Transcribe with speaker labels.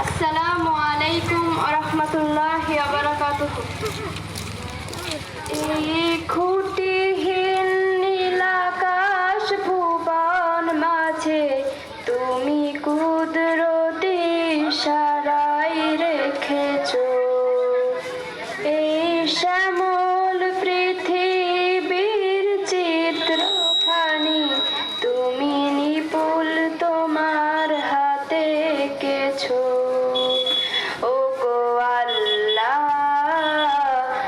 Speaker 1: আসসালামু আলাইকুম রহমতুল্লাহ নীলাকাশ মাঝে তুমি সারাই রেখেছ। এই শ্যামল